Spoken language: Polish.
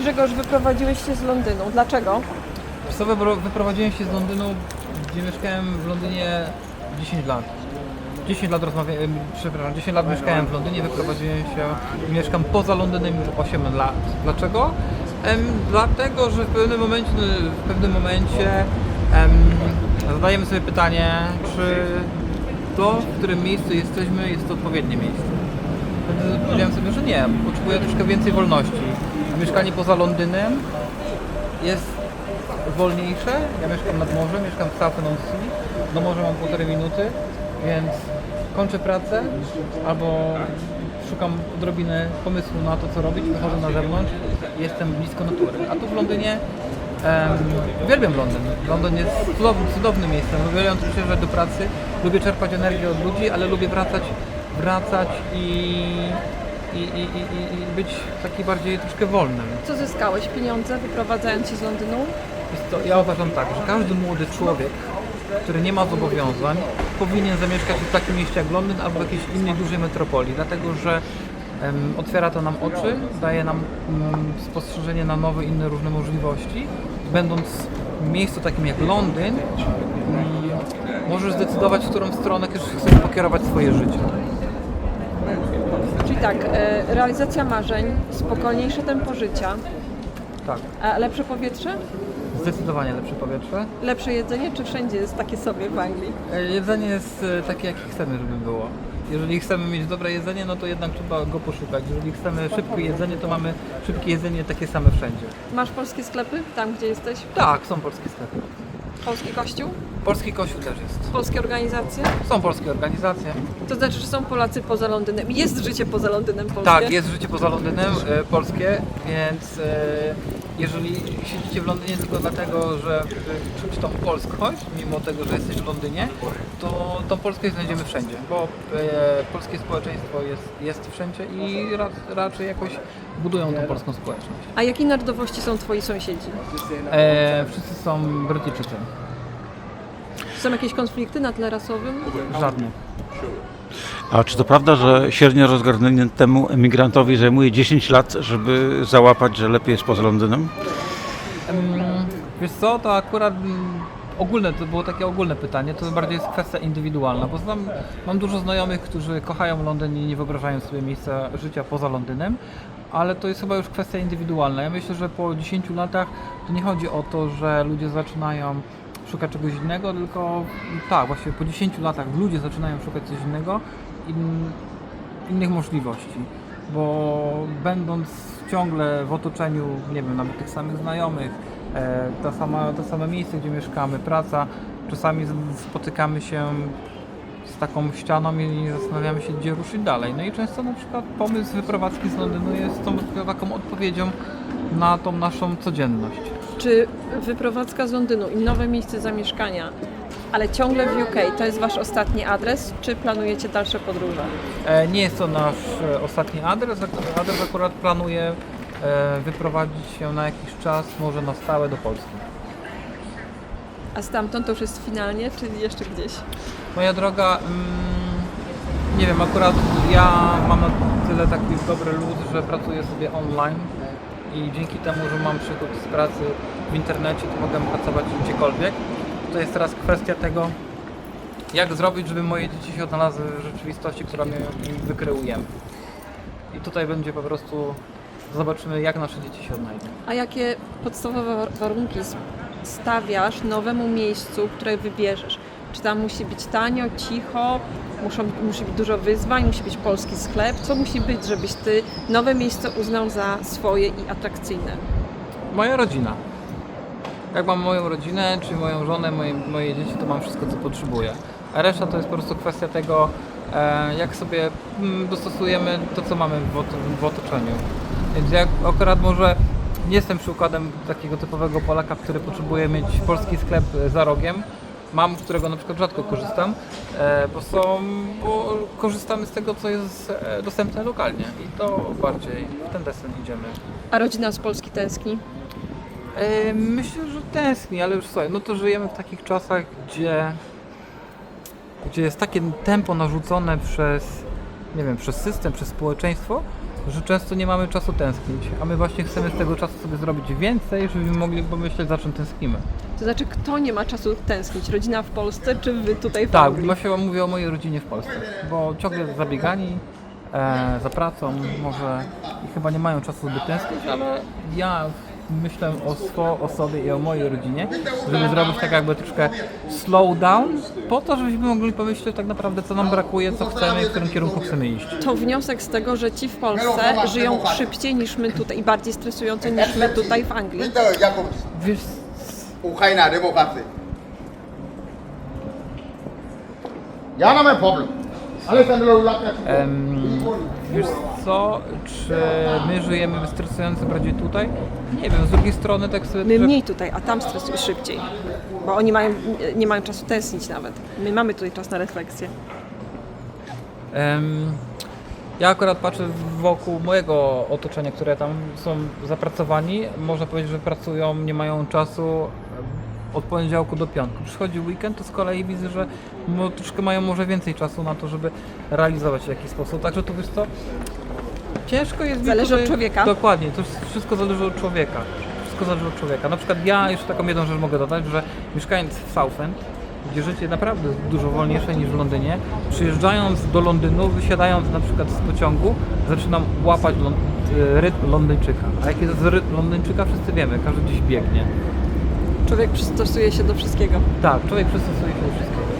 Grzegorz, wyprowadziłeś się z Londynu. Dlaczego? Wiesz co, wypro- wyprowadziłem się z Londynu, gdzie mieszkałem w Londynie 10 lat. 10 lat rozmawiałem, przepraszam, 10 lat mieszkałem w Londynie, wyprowadziłem się i mieszkam poza Londynem już 8 lat. Dlaczego? Em, dlatego, że w pewnym momencie, w pewnym momencie em, zadajemy sobie pytanie, czy to, w którym miejscu jesteśmy, jest to odpowiednie miejsce. Wtedy powiedziałem sobie, że nie, potrzebuję troszkę więcej wolności. Mieszkanie poza Londynem jest wolniejsze. Ja mieszkam nad morzem, mieszkam w Southend-on-Sea. Do morza mam półtorej minuty, więc kończę pracę albo szukam odrobiny pomysłu na to, co robić, wychodzę na zewnątrz i jestem blisko natury. A tu w Londynie em, uwielbiam Londyn. Londyn jest cudownym, cudownym miejscem. Uwielbiam tu przyjeżdżać do pracy, lubię czerpać energię od ludzi, ale lubię wracać, wracać i, i, i, i, i- być taki bardziej troszkę wolnym. Co zyskałeś? Pieniądze wyprowadzając się z Londynu? Co, ja uważam tak, że każdy młody człowiek, który nie ma zobowiązań, powinien zamieszkać w takim mieście jak Londyn albo w jakiejś innej dużej metropolii, dlatego że em, otwiera to nam oczy, daje nam mm, spostrzeżenie na nowe, inne różne możliwości. Będąc w miejscu takim jak Londyn, mm, możesz zdecydować, w którą stronę chcesz pokierować swoje życie. Tak, e, realizacja marzeń, spokojniejsze tempo życia, Tak, a lepsze powietrze, zdecydowanie lepsze powietrze. lepsze jedzenie, czy wszędzie jest takie sobie w Anglii? E, Jedzenie jest e, takie, jakie chcemy, żeby było. Jeżeli chcemy mieć dobre jedzenie, no to jednak trzeba go poszukać. Jeżeli chcemy szybkie jedzenie, to mamy szybkie jedzenie takie same wszędzie. Masz polskie sklepy tam, gdzie jesteś? Tak, są polskie sklepy. Polski kościół? Polski kościół też jest. Polskie organizacje? Są polskie organizacje. To znaczy, że są Polacy poza Londynem. Jest życie poza Londynem polskie? Tak, jest życie poza Londynem e, polskie, więc e, jeżeli siedzicie w Londynie tylko dlatego, że e, czuć tą polskość, mimo tego, że jesteś w Londynie, to tą polskość znajdziemy wszędzie, bo e, polskie społeczeństwo jest, jest wszędzie i ra, raczej jakoś budują tą polską społeczność. A jakiej narodowości są twoi sąsiedzi? E, wszyscy są Brytyjczycy. Są jakieś konflikty na tle rasowym? Żadne. A czy to prawda, że średnio rozgarniętemu emigrantowi zajmuje 10 lat, żeby załapać, że lepiej jest poza Londynem? Em, Wiesz co, to akurat mm, ogólne, to było takie ogólne pytanie, to bardziej jest kwestia indywidualna, bo znam, mam dużo znajomych, którzy kochają Londyn i nie wyobrażają sobie miejsca życia poza Londynem, ale to jest chyba już kwestia indywidualna. Ja myślę, że po 10 latach to nie chodzi o to, że ludzie zaczynają szukać czegoś innego, tylko tak, właśnie po 10 latach ludzie zaczynają szukać coś innego, in, innych możliwości, bo będąc ciągle w otoczeniu, nie wiem, nawet tych samych znajomych, e, ta sama, to same miejsce, gdzie mieszkamy, praca, czasami spotykamy się z taką ścianą i zastanawiamy się, gdzie ruszyć dalej. No i często na przykład pomysł wyprowadzki z Londynu jest tą taką odpowiedzią na tą naszą codzienność. Czy wyprowadzka z Londynu i nowe miejsce zamieszkania, ale ciągle w UK, to jest wasz ostatni adres, czy planujecie dalsze podróże? E, Nie jest to nasz e, ostatni adres. Ak- Adres akurat planuję e, wyprowadzić się na jakiś czas, może na stałe do Polski. A stamtąd to już jest finalnie, czy jeszcze gdzieś? Moja droga, mm, nie wiem, akurat ja mam na tyle taki dobry lud, że pracuję sobie online i dzięki temu, że mam przychód z pracy w internecie, to mogę pracować gdziekolwiek. To jest teraz kwestia tego, jak zrobić, żeby moje dzieci się odnalazły w rzeczywistości, którą im wykreujemy. I tutaj będzie po prostu, zobaczymy jak nasze dzieci się odnajdą. A jakie podstawowe war- warunki stawiasz nowemu miejscu, które wybierzesz? Czy tam musi być tanio, cicho, muszą, musi być dużo wyzwań, musi być polski sklep? Co musi być, żebyś ty nowe miejsce uznał za swoje i atrakcyjne? Moja rodzina. Jak mam moją rodzinę, czy moją żonę, moje, moje dzieci, to mam wszystko, co potrzebuję. A reszta to jest po prostu kwestia tego, e, jak sobie mm, dostosujemy to, co mamy w, ot- w otoczeniu. Więc ja akurat może nie jestem przykładem takiego typowego Polaka, który potrzebuje mieć polski sklep za rogiem. Mam, z którego na przykład rzadko korzystam, e, bo, są, bo korzystamy z tego, co jest e, dostępne lokalnie i to bardziej w ten desen idziemy. A rodzina z Polski tęskni? E, Myślę, że tęskni, ale już słuchaj, no to żyjemy w takich czasach, gdzie, gdzie jest takie tempo narzucone przez, nie wiem, przez system, przez społeczeństwo, że często nie mamy czasu tęsknić, a my właśnie chcemy z tego czasu sobie zrobić więcej, żebyśmy mogli pomyśleć, za czym tęsknimy. To znaczy, kto nie ma czasu tęsknić? Rodzina w Polsce, czy wy tutaj w Tak, Anglii? właśnie mówię o mojej rodzinie w Polsce, bo ciągle zabiegani e, za pracą, może i chyba nie mają czasu, by tęsknić, ale ja myślę o, swo, o sobie i o mojej rodzinie, żeby zrobić tak jakby troszkę slow down, po to, żebyśmy mogli pomyśleć tak naprawdę, co nam brakuje, co chcemy i w którym kierunku chcemy iść. To wniosek z tego, że ci w Polsce żyją szybciej niż my tutaj i bardziej stresująco niż my tutaj w Anglii. Wiesz, Ukraina demokracji. Ja mam problem. Lulakas. Em, wiesz co, czy my żyjemy stresująco bardziej tutaj? Nie wiem, z drugiej strony tak sobie... My że- mniej tutaj, a tam stresują szybciej. Bo oni mają, nie mają czasu tęsknić nawet. My mamy tutaj czas na refleksję. Em, Ja akurat patrzę wokół mojego otoczenia, które tam są zapracowani. Można powiedzieć, że pracują, nie mają czasu od poniedziałku do piątku. Przychodzi weekend, to z kolei widzę, że mo, troszkę mają może więcej czasu na to, żeby realizować w jakiś sposób. Także tu wiesz co, ciężko jest Zależy od tutaj- człowieka. Dokładnie, to wszystko zależy od człowieka. Wszystko zależy od człowieka. Na przykład ja jeszcze taką jedną rzecz mogę dodać, że mieszkając w Southend, gdzie życie naprawdę jest dużo wolniejsze niż w Londynie, przyjeżdżając do Londynu, wysiadając na przykład z pociągu, zaczynam łapać lon- y, rytm Londyńczyka. A jaki jest rytm Londyńczyka, wszyscy wiemy, każdy gdzieś biegnie. Człowiek przystosuje się do wszystkiego. Tak, człowiek przystosuje się do wszystkiego.